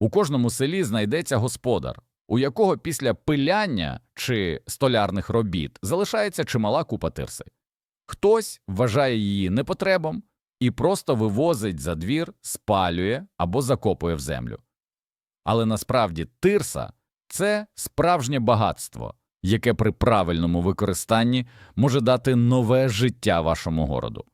У кожному селі знайдеться господар, у якого після пиляння чи столярних робіт залишається чимала купа тирси. Хтось вважає її непотребом і просто вивозить за двір, спалює або закопує в землю. Але насправді тирса це справжнє багатство, яке при правильному використанні може дати нове життя вашому городу.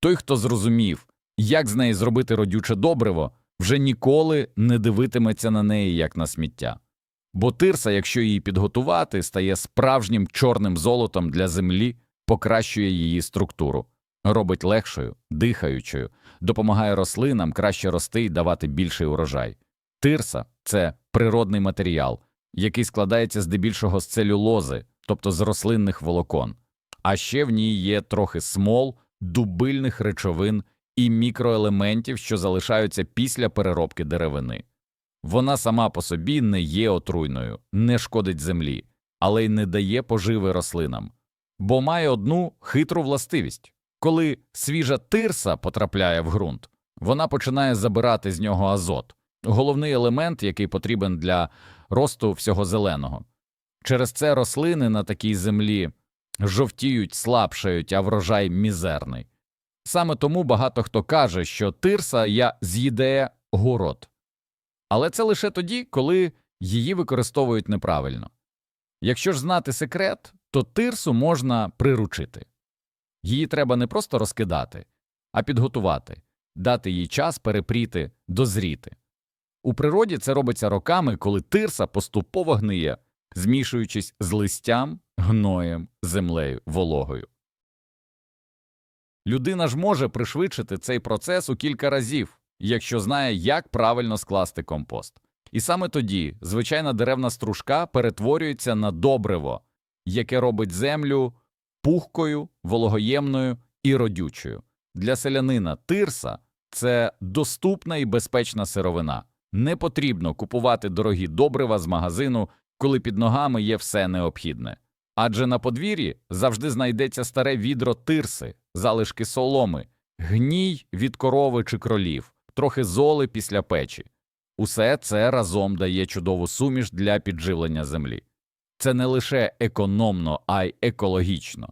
Той, хто зрозумів, як з неї зробити родюче добриво, вже ніколи не дивитиметься на неї як на сміття. Бо тирса, якщо її підготувати, стає справжнім чорним золотом для землі, покращує її структуру, робить легшою, дихаючою, допомагає рослинам краще рости і давати більший урожай. Тирса це природний матеріал, який складається здебільшого з целюлози, тобто з рослинних волокон. А ще в ній є трохи смол, дубильних речовин і мікроелементів, що залишаються після переробки деревини. Вона сама по собі не є отруйною, не шкодить землі, але й не дає поживи рослинам, бо має одну хитру властивість коли свіжа тирса потрапляє в ґрунт, вона починає забирати з нього азот, головний елемент, який потрібен для росту всього зеленого. Через це рослини на такій землі жовтіють, слабшають, а врожай мізерний. Саме тому багато хто каже, що тирса я з'їде город. Але це лише тоді, коли її використовують неправильно. Якщо ж знати секрет, то тирсу можна приручити. Її треба не просто розкидати, а підготувати, дати їй час перепріти, дозріти. У природі це робиться роками, коли тирса поступово гниє, змішуючись з листям, гноєм, землею, вологою. Людина ж може пришвидшити цей процес у кілька разів, якщо знає, як правильно скласти компост. І саме тоді звичайна деревна стружка перетворюється на добриво, яке робить землю пухкою, вологоємною і родючою. Для селянина тирса це доступна і безпечна сировина. Не потрібно купувати дорогі добрива з магазину, коли під ногами є все необхідне. Адже на подвір'ї завжди знайдеться старе відро тирси, залишки соломи, гній від корови чи кролів, трохи золи після печі. Усе це разом дає чудову суміш для підживлення землі. Це не лише економно, а й екологічно.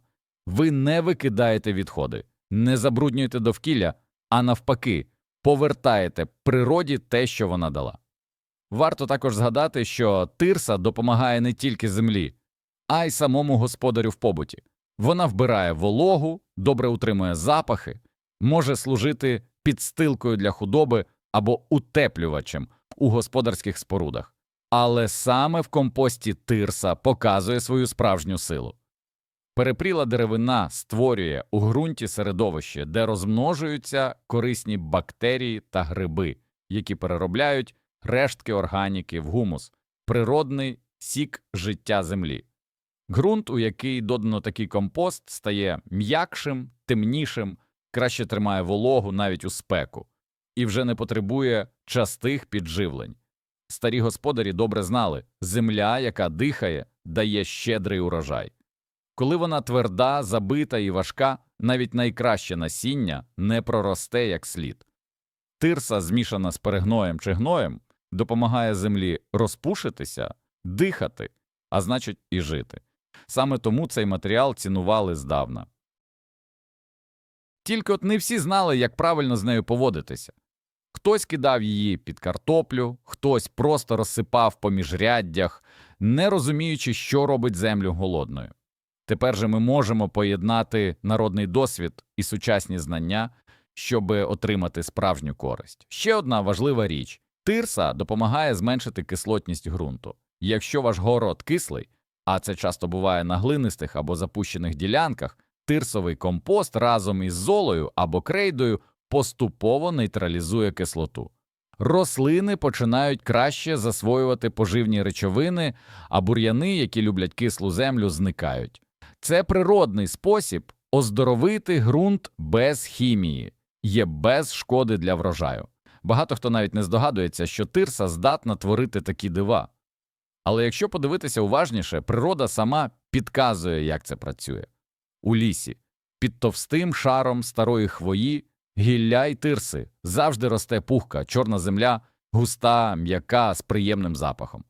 Ви не викидаєте відходи, не забруднюєте довкілля, а навпаки, повертаєте природі те, що вона дала. Варто також згадати, що тирса допомагає не тільки землі, а й самому господарю в побуті. Вона вбирає вологу, добре утримує запахи, може служити підстилкою для худоби або утеплювачем у господарських спорудах. Але саме в компості тирса показує свою справжню силу. Перепріла деревина створює у ґрунті середовище, де розмножуються корисні бактерії та гриби, які переробляють рештки органіки в гумус, природний сік життя землі. Ґрунт, у який додано такий компост, стає м'якшим, темнішим, краще тримає вологу навіть у спеку, і вже не потребує частих підживлень. Старі господарі добре знали земля, яка дихає, дає щедрий урожай. Коли вона тверда, забита і важка, навіть найкраще насіння не проросте як слід. Тирса, змішана з перегноєм чи гноєм, допомагає землі розпушитися, дихати, а значить і жити. Саме тому цей матеріал цінували здавна. Тільки от не всі знали, як правильно з нею поводитися. Хтось кидав її під картоплю, хтось просто розсипав по міжряддях, не розуміючи, що робить землю голодною. Тепер же ми можемо поєднати народний досвід і сучасні знання, щоб отримати справжню користь. Ще одна важлива річ тирса допомагає зменшити кислотність ґрунту. Якщо ваш город кислий, а це часто буває на глинистих або запущених ділянках, тирсовий компост разом із золою або крейдою поступово нейтралізує кислоту. Рослини починають краще засвоювати поживні речовини, а бур'яни, які люблять кислу землю, зникають. Це природний спосіб оздоровити ґрунт без хімії, є без шкоди для врожаю. Багато хто навіть не здогадується, що тирса здатна творити такі дива. Але якщо подивитися уважніше, природа сама підказує, як це працює. У лісі, під товстим шаром старої хвої, гілля й тирси завжди росте пухка, чорна земля, густа, м'яка з приємним запахом.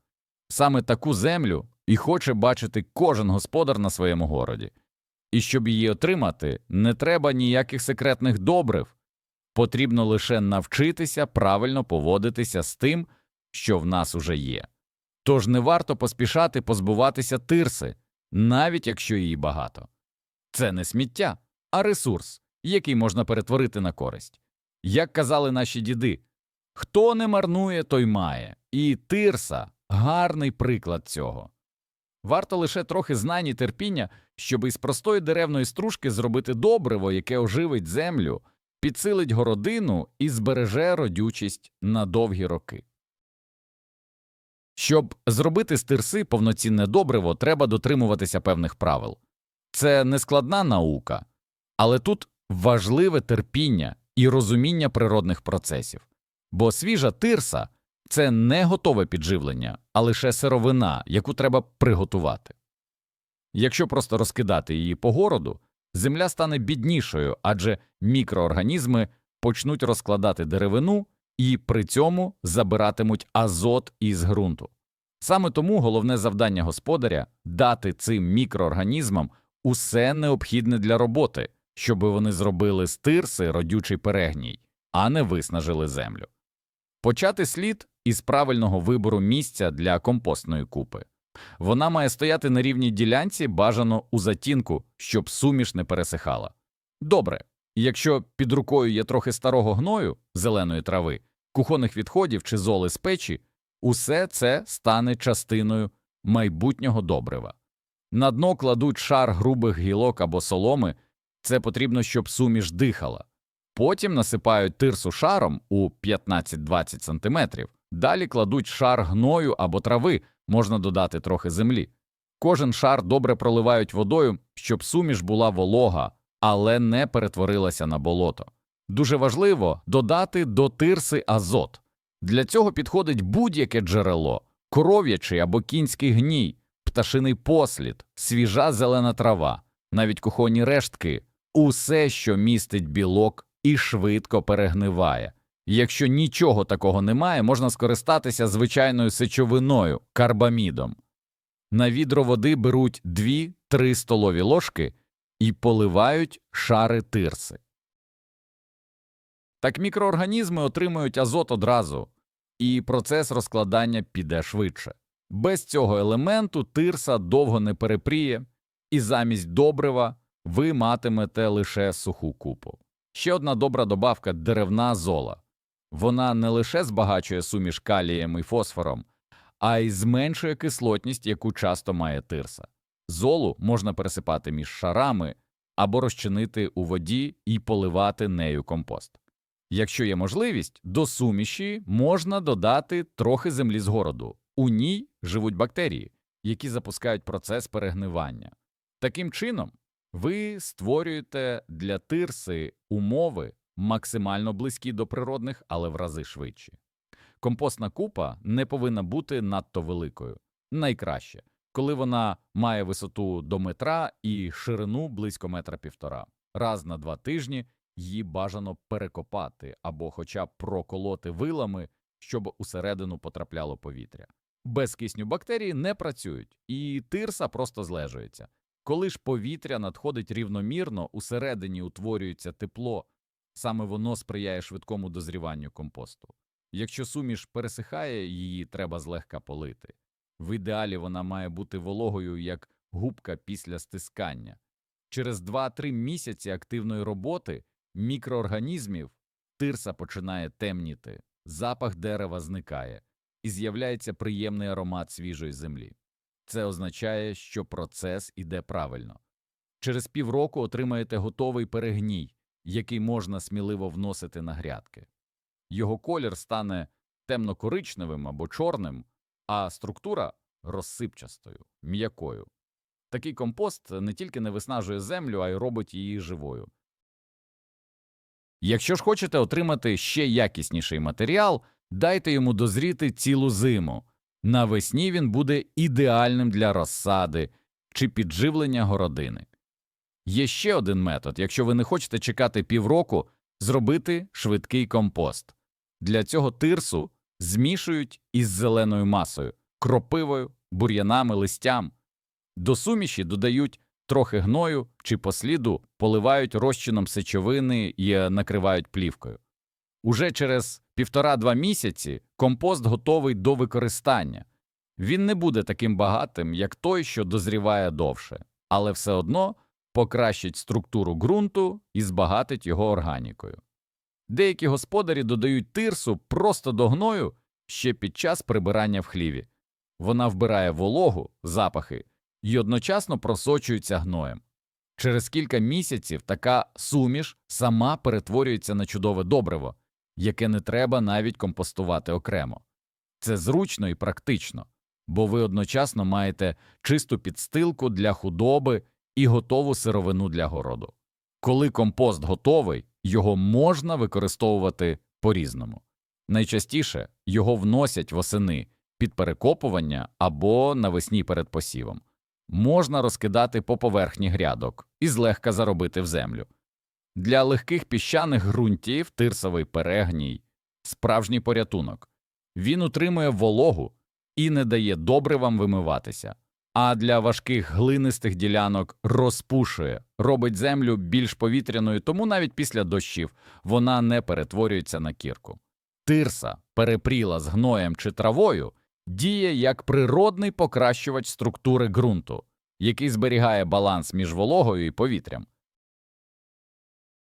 Саме таку землю і хоче бачити кожен господар на своєму городі. І щоб її отримати, не треба ніяких секретних добрив, потрібно лише навчитися правильно поводитися з тим, що в нас уже є. Тож не варто поспішати позбуватися тирси, навіть якщо її багато. Це не сміття, а ресурс, який можна перетворити на користь. Як казали наші діди, хто не марнує, той має, і тирса гарний приклад цього. Варто лише трохи знань і терпіння, щоб із простої деревної стружки зробити добриво, яке оживить землю, підсилить городину і збереже родючість на довгі роки. Щоб зробити з тирси повноцінне добриво, треба дотримуватися певних правил. Це не складна наука, але тут важливе терпіння і розуміння природних процесів, бо свіжа тирса це не готове підживлення, а лише сировина, яку треба приготувати. Якщо просто розкидати її по городу, земля стане біднішою, адже мікроорганізми почнуть розкладати деревину і при цьому забиратимуть азот із ґрунту. Саме тому головне завдання господаря дати цим мікроорганізмам усе необхідне для роботи, щоб вони зробили з тирси родючий перегній, а не виснажили землю. Почати слід із правильного вибору місця для компостної купи. Вона має стояти на рівній ділянці, бажано у затінку, щоб суміш не пересихала. Добре, якщо під рукою є трохи старого гною, зеленої трави, кухонних відходів чи золи з печі, усе це стане частиною майбутнього добрива. На дно кладуть шар грубих гілок або соломи, це потрібно, щоб суміш дихала. Потім насипають тирсу шаром у 15-20 см, далі кладуть шар гною або трави, можна додати трохи землі. Кожен шар добре проливають водою, щоб суміш була волога, але не перетворилася на болото. Дуже важливо додати до тирси азот. Для цього підходить будь-яке джерело, коров'ячий або кінський гній, пташиний послід, свіжа зелена трава, навіть кухонні рештки, усе, що містить білок і швидко перегниває. Якщо нічого такого немає, можна скористатися звичайною сечовиною карбамідом. На відро води беруть 2-3 столові ложки і поливають шари тирси. Так мікроорганізми отримують азот одразу, і процес розкладання піде швидше. Без цього елементу тирса довго не перепріє, і замість добрива ви матимете лише суху купу. Ще одна добра добавка деревна зола. Вона не лише збагачує суміш калієм і фосфором, а й зменшує кислотність, яку часто має тирса. Золу можна пересипати між шарами або розчинити у воді і поливати нею компост. Якщо є можливість, до суміші можна додати трохи землі з городу. У ній живуть бактерії, які запускають процес перегнивання. Таким чином, ви створюєте для тирси умови максимально близькі до природних, але в рази швидші. Компостна купа не повинна бути надто великою. Найкраще, коли вона має висоту до метра і ширину близько метра півтора. Раз на два тижні її бажано перекопати або хоча б проколоти вилами, щоб усередину потрапляло повітря. Без кисню бактерії не працюють, і тирса просто злежується. Коли ж повітря надходить рівномірно, усередині утворюється тепло, саме воно сприяє швидкому дозріванню компосту. Якщо суміш пересихає, її треба злегка полити. В ідеалі вона має бути вологою, як губка після стискання. Через 2-3 місяці активної роботи мікроорганізмів тирса починає темніти, запах дерева зникає і з'являється приємний аромат свіжої землі. Це означає, що процес іде правильно. Через півроку отримаєте готовий перегній, який можна сміливо вносити на грядки. Його колір стане темно-коричневим або чорним, а структура розсипчастою, м'якою. Такий компост не тільки не виснажує землю, а й робить її живою. Якщо ж хочете отримати ще якісніший матеріал, дайте йому дозріти цілу зиму. Навесні він буде ідеальним для розсади чи підживлення городини. Є ще один метод, якщо ви не хочете чекати півроку, зробити швидкий компост. Для цього тирсу змішують із зеленою масою, кропивою, бур'янами, листям. До суміші додають трохи гною чи посліду, поливають розчином сечовини і е, накривають плівкою. Уже через півтора-два місяці компост готовий до використання. Він не буде таким багатим, як той, що дозріває довше, але все одно покращить структуру ґрунту і збагатить його органікою. Деякі господарі додають тирсу просто до гною ще під час прибирання в хліві. Вона вбирає вологу, запахи і одночасно просочується гноєм. Через кілька місяців така суміш сама перетворюється на чудове добриво, яке не треба навіть компостувати окремо. Це зручно і практично, бо ви одночасно маєте чисту підстилку для худоби і готову сировину для городу. Коли компост готовий, його можна використовувати по-різному. Найчастіше його вносять восени під перекопування або навесні перед посівом. Можна розкидати по поверхні грядок і злегка заробити в землю. Для легких піщаних ґрунтів тирсовий перегній – справжній порятунок. Він утримує вологу і не дає добривам вимиватися, а для важких глинистих ділянок розпушує, робить землю більш повітряною, тому навіть після дощів вона не перетворюється на кірку. Тирса, перепріла з гноєм чи травою, діє як природний покращувач структури ґрунту, який зберігає баланс між вологою і повітрям.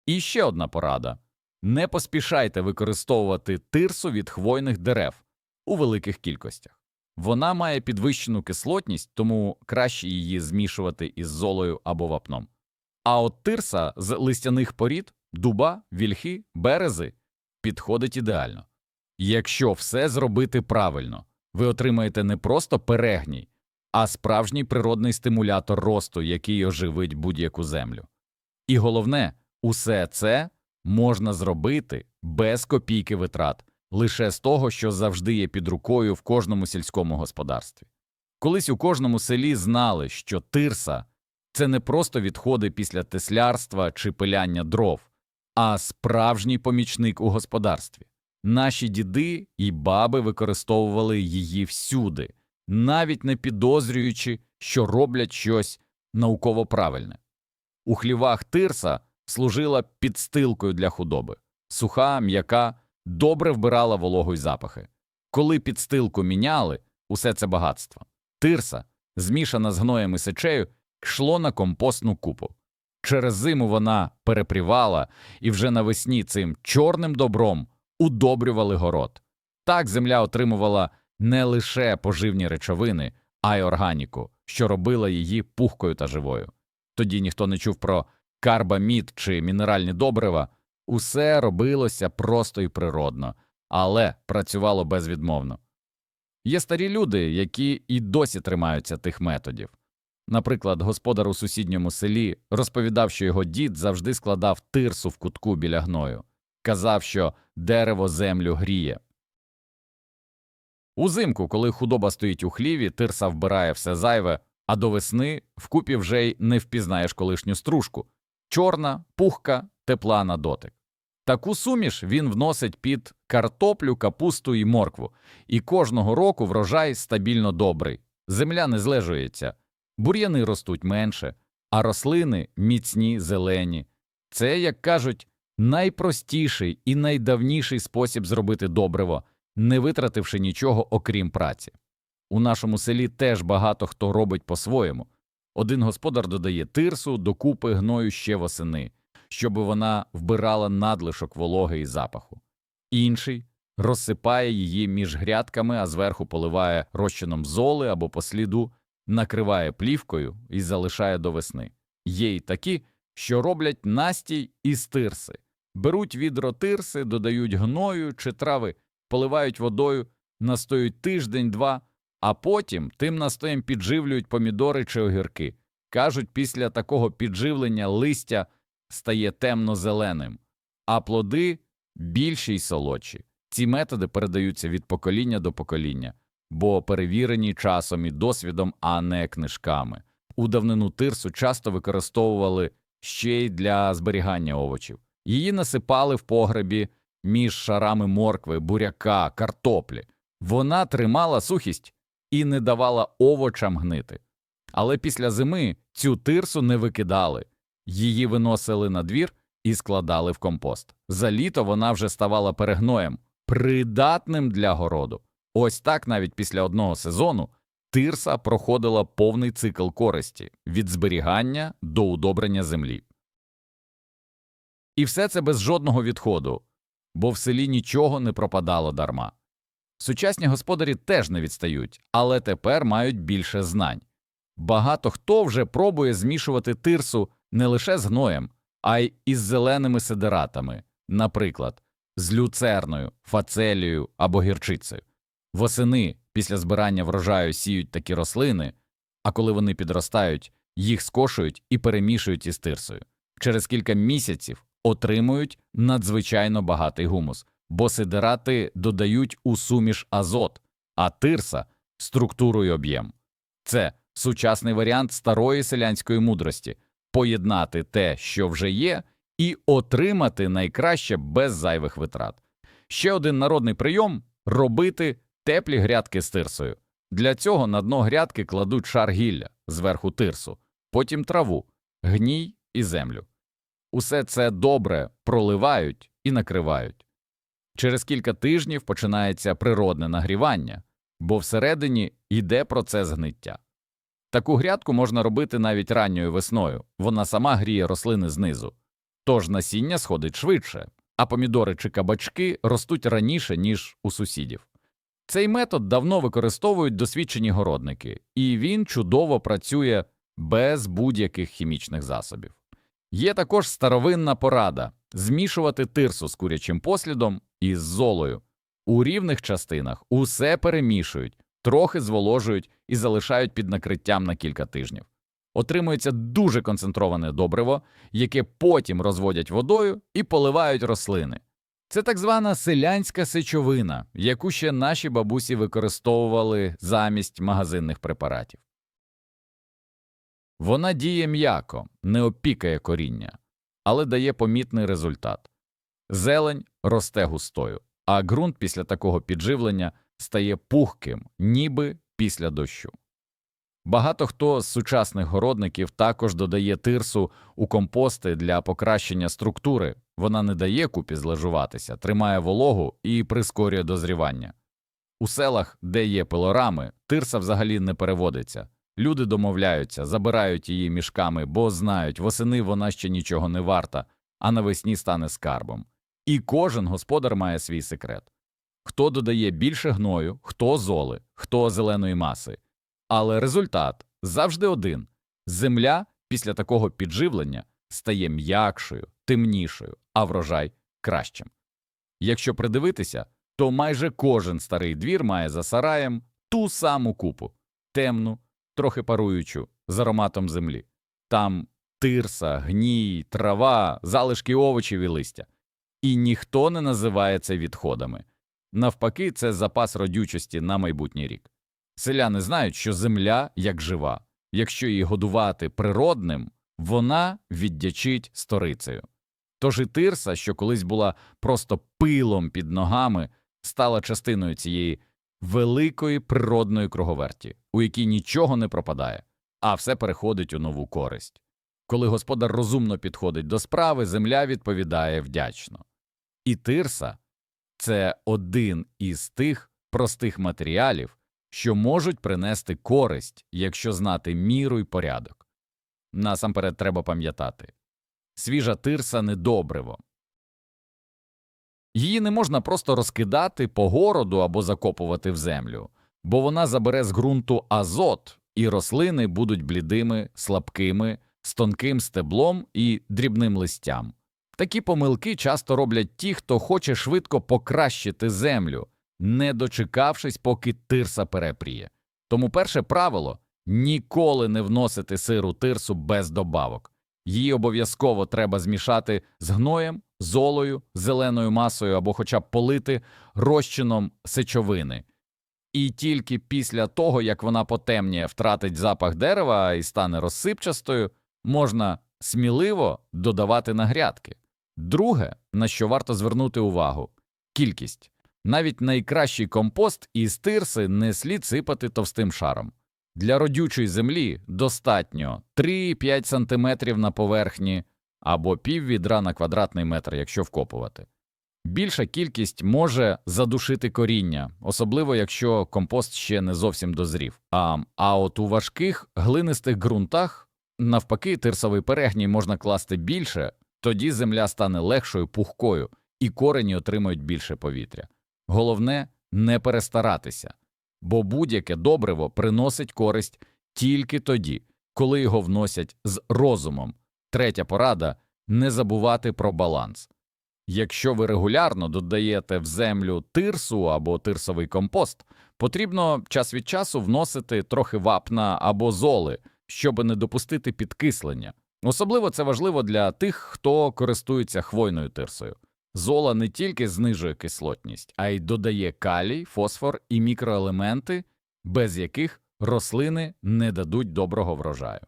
І ще одна порада не поспішайте використовувати тирсу від хвойних дерев у великих кількостях. Вона має підвищену кислотність, тому краще її змішувати із золою або вапном. А от тирса з листяних порід, дуба, вільхи, берези підходить ідеально. Якщо все зробити правильно, ви отримаєте не просто перегній, а справжній природний стимулятор росту, який оживить будь-яку землю. І головне, усе це можна зробити без копійки витрат, лише з того, що завжди є під рукою в кожному сільському господарстві. Колись у кожному селі знали, що тирса це не просто відходи після теслярства чи пиляння дров, а справжній помічник у господарстві. Наші діди і баби використовували її всюди, навіть не підозрюючи, що роблять щось науково правильне. У хлівах тирса служила підстилкою для худоби, суха, м'яка, добре вбирала вологу й запахи. Коли підстилку міняли, усе це багатство. Тирса, змішана з гноєм і сечею, йшло на компостну купу. Через зиму вона перепрівала і вже навесні цим чорним добром удобрювали город. Так земля отримувала не лише поживні речовини, а й органіку, що робила її пухкою та живою. Тоді ніхто не чув про карбамід чи мінеральні добрива, усе робилося просто і природно, але працювало безвідмовно. Є старі люди, які і досі тримаються тих методів. Наприклад, господар у сусідньому селі розповідав, що його дід завжди складав тирсу в кутку біля гною, казав, що дерево землю гріє. Узимку, коли худоба стоїть у хліві, тирса вбирає все зайве, а до весни вкупі вже й не впізнаєш колишню стружку чорна, пухка, тепла на дотик. Таку суміш він вносить під картоплю, капусту і моркву, і кожного року врожай стабільно добрий. Земля не злежується, бур'яни ростуть менше, а рослини міцні, зелені. Це, як кажуть, найпростіший і найдавніший спосіб зробити добриво, не витративши нічого окрім праці. У нашому селі теж багато хто робить по-своєму. Один господар додає тирсу до купи гною ще восени, щоб вона вбирала надлишок вологи і запаху. Інший розсипає її між грядками, а зверху поливає розчином золи або посліду, накриває плівкою і залишає до весни. Є й такі, що роблять настій із тирси, беруть відро тирси, додають гною чи трави, поливають водою, настоють тиждень-два, а потім тим настоєм підживлюють помідори чи огірки. Кажуть, після такого підживлення листя стає темно-зеленим, а плоди більші й солодші. Ці методи передаються від покоління до покоління, бо перевірені часом і досвідом, а не книжками. У давнину тирсу часто використовували ще й для зберігання овочів. Її насипали в погребі між шарами моркви, буряка, картоплі. Вона тримала сухість і не давала овочам гнити. Але після зими цю тирсу не викидали, її виносили на двір і складали в компост. За літо вона вже ставала перегноєм, придатним для городу. Ось так навіть після одного сезону тирса проходила повний цикл користі від зберігання до удобрення землі. І все це без жодного відходу, бо в селі нічого не пропадало дарма. Сучасні господарі теж не відстають, але тепер мають більше знань. Багато хто вже пробує змішувати тирсу не лише з гноєм, а й із зеленими сидератами, наприклад, з люцерною, фацелією або гірчицею. Восени після збирання врожаю сіють такі рослини, а коли вони підростають, їх скошують і перемішують із тирсою. Через кілька місяців отримують надзвичайно багатий гумус, бо сидерати додають у суміш азот, а тирса структуру й об'єм. Це сучасний варіант старої селянської мудрості поєднати те, що вже є, і отримати найкраще без зайвих витрат. Ще один народний прийом робити теплі грядки з тирсою. Для цього на дно грядки кладуть шар гілля зверху тирсу, потім траву, гній і землю. Усе це добре проливають і накривають. Через кілька тижнів починається природне нагрівання, бо всередині йде процес гниття. Таку грядку можна робити навіть ранньою весною, вона сама гріє рослини знизу, тож насіння сходить швидше, а помідори чи кабачки ростуть раніше, ніж у сусідів. Цей метод давно використовують досвідчені городники, і він чудово працює без будь-яких хімічних засобів. Є також старовинна порада змішувати тирсу з курячим послідом і з золою. У рівних частинах усе перемішують, трохи зволожують і залишають під накриттям на кілька тижнів. Отримується дуже концентроване добриво, яке потім розводять водою і поливають рослини. Це так звана селянська сечовина, яку ще наші бабусі використовували замість магазинних препаратів. Вона діє м'яко, не опікає коріння, але дає помітний результат. Зелень росте густою, а ґрунт після такого підживлення стає пухким, ніби після дощу. Багато хто з сучасних городників також додає тирсу у компости для покращення структури, вона не дає купі злежуватися, тримає вологу і прискорює дозрівання. У селах, де є пилорами, тирса взагалі не переводиться. Люди домовляються, забирають її мішками, бо знають, восени вона ще нічого не варта, а навесні стане скарбом. І кожен господар має свій секрет хто додає більше гною, хто золи, хто зеленої маси. Але результат завжди один земля після такого підживлення стає м'якшою, темнішою, а врожай кращим. Якщо придивитися, то майже кожен старий двір має за сараєм ту саму купу темну, трохи паруючу, з ароматом землі. Там тирса, гній, трава, залишки овочів і листя. І ніхто не називає це відходами. Навпаки, це запас родючості на майбутній рік. Селяни знають, що земля як жива, якщо її годувати природним, вона віддячить сторицею. Тож і тирса, що колись була просто пилом під ногами, стала частиною цієї великої природної круговерті, у якій нічого не пропадає, а все переходить у нову користь. Коли господар розумно підходить до справи, земля відповідає вдячно. І тирса це один із тих простих матеріалів, що можуть принести користь, якщо знати міру й порядок. Насамперед треба пам'ятати свіжа тирса не добриво. Її не можна просто розкидати по городу або закопувати в землю, бо вона забере з ґрунту азот, і рослини будуть блідими, слабкими, з тонким стеблом і дрібним листям. Такі помилки часто роблять ті, хто хоче швидко покращити землю, не дочекавшись, поки тирса перепріє. Тому перше правило ніколи не вносити сиру тирсу без добавок. Її обов'язково треба змішати з гноєм, золою, зеленою масою або хоча б полити розчином сечовини. І тільки після того, як вона потемніє, втратить запах дерева і стане розсипчастою, можна сміливо додавати на грядки. Друге, на що варто звернути увагу, Кількість. Навіть найкращий компост із тирси не слід сипати товстим шаром. Для родючої землі достатньо 3-5 см на поверхні або пів відра на квадратний метр, якщо вкопувати. Більша кількість може задушити коріння, особливо якщо компост ще не зовсім дозрів. А, а от у важких глинистих ґрунтах, навпаки, тирсовий перегній можна класти більше, тоді земля стане легшою, пухкою, і корені отримають більше повітря. Головне не перестаратися, бо будь-яке добриво приносить користь тільки тоді, коли його вносять з розумом. Третя порада не забувати про баланс. Якщо ви регулярно додаєте в землю тирсу або тирсовий компост, потрібно час від часу вносити трохи вапна або золи, щоб не допустити підкислення. Особливо це важливо для тих, хто користується хвойною тирсою. Зола не тільки знижує кислотність, а й додає калій, фосфор і мікроелементи, без яких рослини не дадуть доброго врожаю.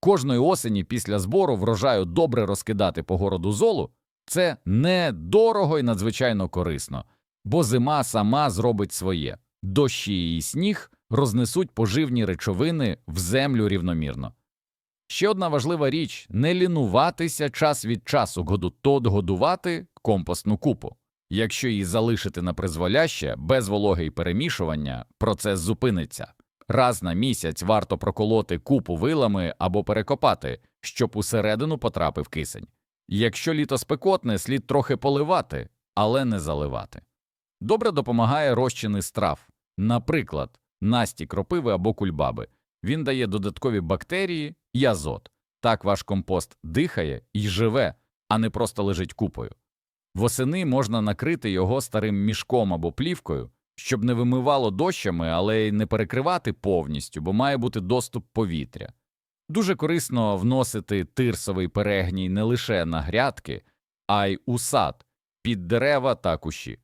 Кожної осені після збору врожаю добре розкидати по городу золу це недорого і надзвичайно корисно, бо зима сама зробить своє. Дощі і сніг рознесуть поживні речовини в землю рівномірно. Ще одна важлива річ не лінуватися час від часу году тот годувати компостну купу. Якщо її залишити на призволяще, без вологи й перемішування, процес зупиниться. Раз на місяць варто проколоти купу вилами або перекопати, щоб усередину потрапив кисень. Якщо літо спекотне, слід трохи поливати, але не заливати. Добре допомагає розчини страв, наприклад, насті кропиви або кульбаби. Він дає додаткові бактерії і азот. Так ваш компост дихає і живе, а не просто лежить купою. Восени можна накрити його старим мішком або плівкою, щоб не вимивало дощами, але й не перекривати повністю, бо має бути доступ повітря. Дуже корисно вносити тирсовий перегній не лише на грядки, а й у сад, під дерева та кущі.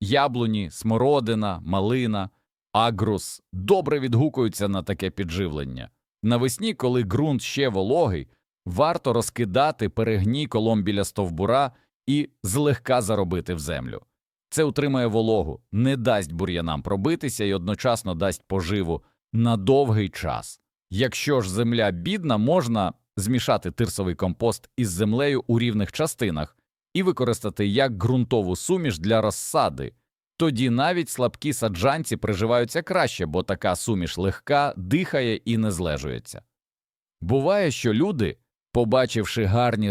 Яблуні, смородина, малина, агрус добре відгукуються на таке підживлення. Навесні, коли ґрунт ще вологий, варто розкидати перегній колом біля стовбура і злегка заробити в землю. Це утримає вологу, не дасть бур'янам пробитися і одночасно дасть поживу на довгий час. Якщо ж земля бідна, можна змішати тирсовий компост із землею у рівних частинах і використати як ґрунтову суміш для розсади. Тоді навіть слабкі саджанці приживаються краще, бо така суміш легка, дихає і не злежується. Буває, що люди, побачивши гарні